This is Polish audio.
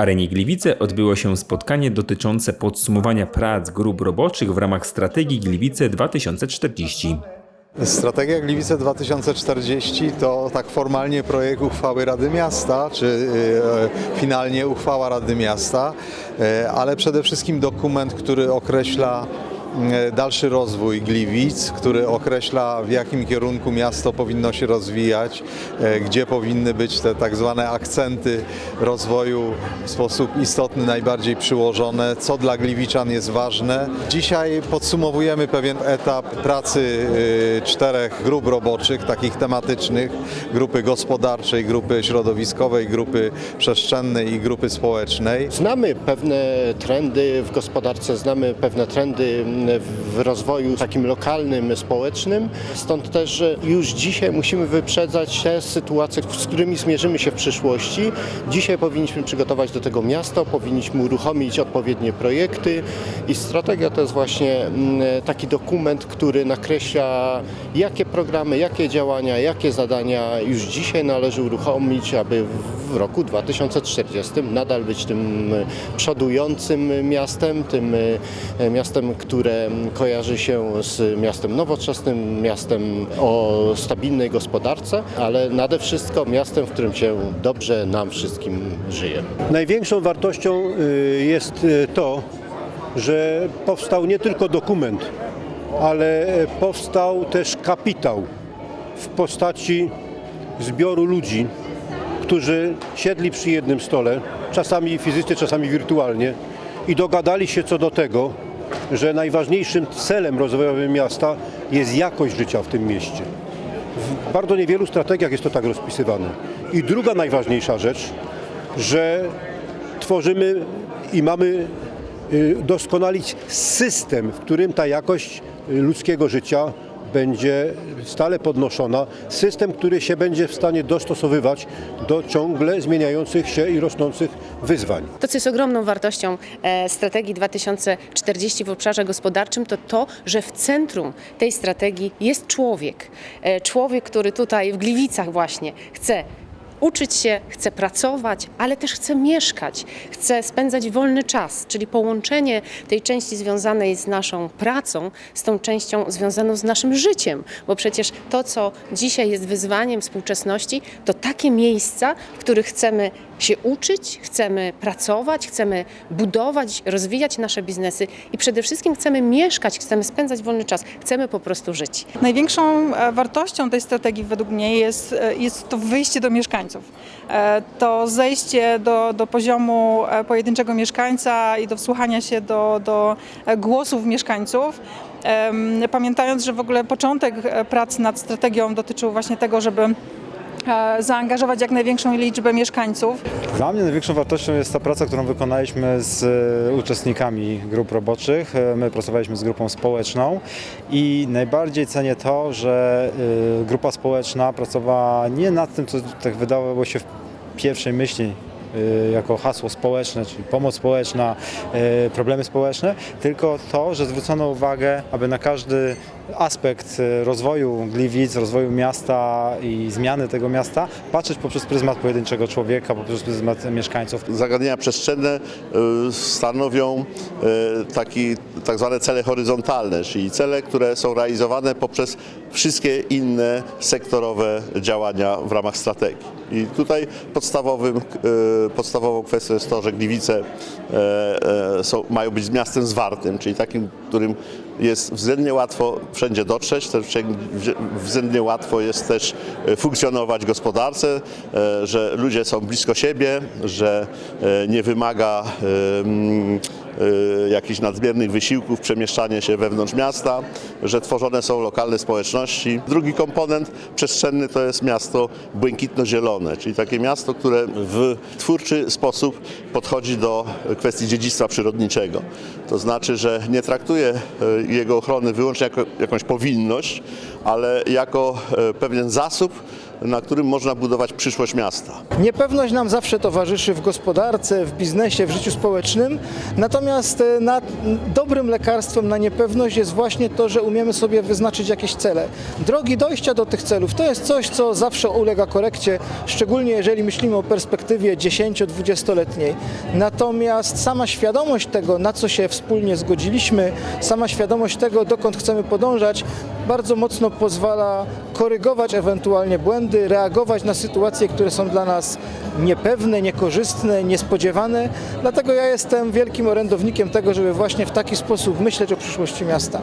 Arenie Gliwice odbyło się spotkanie dotyczące podsumowania prac grup roboczych w ramach strategii Gliwice 2040. Strategia Gliwice 2040 to tak formalnie projekt uchwały Rady Miasta, czy e, finalnie uchwała Rady Miasta, e, ale przede wszystkim dokument, który określa dalszy rozwój Gliwic, który określa w jakim kierunku miasto powinno się rozwijać, e, gdzie powinny być te tak zwane akcenty rozwoju w sposób istotny, najbardziej przyłożone, co dla Gliwiczan jest ważne. Dzisiaj podsumowujemy pewien etap pracy e, czterech grup roboczych, takich tematycznych, grupy gospodarczej, grupy środowiskowej, grupy przestrzennej i grupy społecznej. Znamy pewne trendy w gospodarce, znamy pewne trendy w rozwoju takim lokalnym, społecznym. Stąd też już dzisiaj musimy wyprzedzać te sytuacje, z którymi zmierzymy się w przyszłości. Dzisiaj powinniśmy przygotować do tego miasto, powinniśmy uruchomić odpowiednie projekty i strategia to jest właśnie mm, taki dokument, który nakreśla jakie programy, jakie działania, jakie zadania już dzisiaj należy uruchomić, aby w roku 2040 nadal być tym przodującym miastem, tym e, miastem, które kojarzy się z miastem nowoczesnym, miastem o stabilnej gospodarce, ale nade wszystko miastem, w którym się dobrze nam wszystkim żyje. Największą wartością y, jest y, to, że powstał nie tylko dokument, ale e, powstał też kapitał w postaci zbioru ludzi, którzy siedli przy jednym stole, czasami fizycznie, czasami wirtualnie i dogadali się co do tego, że najważniejszym celem rozwojowym miasta jest jakość życia w tym mieście. W bardzo niewielu strategiach jest to tak rozpisywane. I druga najważniejsza rzecz, że tworzymy i mamy y, doskonalić system, w którym ta jakość y, ludzkiego życia będzie stale podnoszona. System, który się będzie w stanie dostosowywać do ciągle zmieniających się i rosnących wyzwań. To, co jest ogromną wartością e, strategii 2040 w obszarze gospodarczym, to to, że w centrum tej strategii jest człowiek. E, Człowiek, który tutaj w Gliwicach właśnie chce uczyć się, chce pracować, ale też chce mieszkać, chce spędzać wolny czas, czyli połączenie tej części związanej z naszą pracą z tą częścią związaną z naszym życiem, bo przecież to, co dzisiaj jest wyzwaniem współczesności, to takie miejsca, w których chcemy się uczyć, chcemy pracować, chcemy budować, rozwijać nasze biznesy i przede wszystkim chcemy mieszkać, chcemy spędzać wolny czas, chcemy po prostu żyć. Największą e, wartością tej strategii według mnie jest, e, jest to wyjście do mieszkańców. E, To zejście do, do poziomu pojedynczego mieszkańca i do wsłuchania się do, do głosów mieszkańców. Pamiętając, że w ogóle początek prac nad strategią dotyczył właśnie tego, żeby zaangażować jak największą liczbę mieszkańców. Dla mnie największą wartością jest ta praca, którą wykonaliśmy z e, uczestnikami grup roboczych. E, My pracowaliśmy z grupą społeczną i najbardziej cenię to, że e, grupa społeczna pracowała nie nad tym, co tak wydawało się w pierwszej myśli e, jako hasło społeczne, czyli pomoc społeczna, e, problemy społeczne, tylko to, że zwrócono uwagę, aby na każdy aspekt e, rozwoju Gliwic, rozwoju miasta i zmiany tego miasta patrzeć poprzez pryzmat pojedynczego człowieka, poprzez pryzmat mieszkańców. Zagadnienia przestrzenne y, stanowią y, taki, tak zwane cele horyzontalne, czyli cele, które są realizowane poprzez wszystkie inne sektorowe działania w ramach strategii. I tutaj podstawowym, y, podstawową kwestią jest to, że Gliwice e, e, są, mają być miastem zwartym, czyli takim, którym jest względnie łatwo wszędzie dotrzeć, też względnie łatwo jest też e, funkcjonować w gospodarce, e, że ludzie są blisko siebie, że e, nie wymaga e, e, jakichś nadmiernych wysiłków przemieszczanie się wewnątrz miasta, że tworzone są lokalne społeczności. Drugi komponent przestrzenny to jest miasto błękitno-zielone, czyli takie miasto, które w twórczy sposób podchodzi do kwestii dziedzictwa przyrodniczego. To znaczy, że nie traktuje e, jego ochrony wyłącznie jako jakąś powinność, ale jako e, pewien zasób na którym można budować przyszłość miasta. Niepewność nam zawsze towarzyszy w gospodarce, w biznesie, w życiu społecznym, natomiast e, na, dobrym lekarstwem na niepewność jest właśnie to, że umiemy sobie wyznaczyć jakieś cele. Drogi dojścia do tych celów to jest coś, co zawsze ulega korekcie, szczególnie jeżeli myślimy o perspektywie 10-20-letniej. Natomiast sama świadomość tego, na co się wspólnie zgodziliśmy, sama świadomość tego, dokąd chcemy podążać, bardzo mocno pozwala korygować ewentualnie błędy, reagować na sytuacje, które są dla nas niepewne, niekorzystne, niespodziewane. Dlatego ja jestem wielkim orędownikiem tego, żeby właśnie w taki sposób myśleć o przyszłości miasta.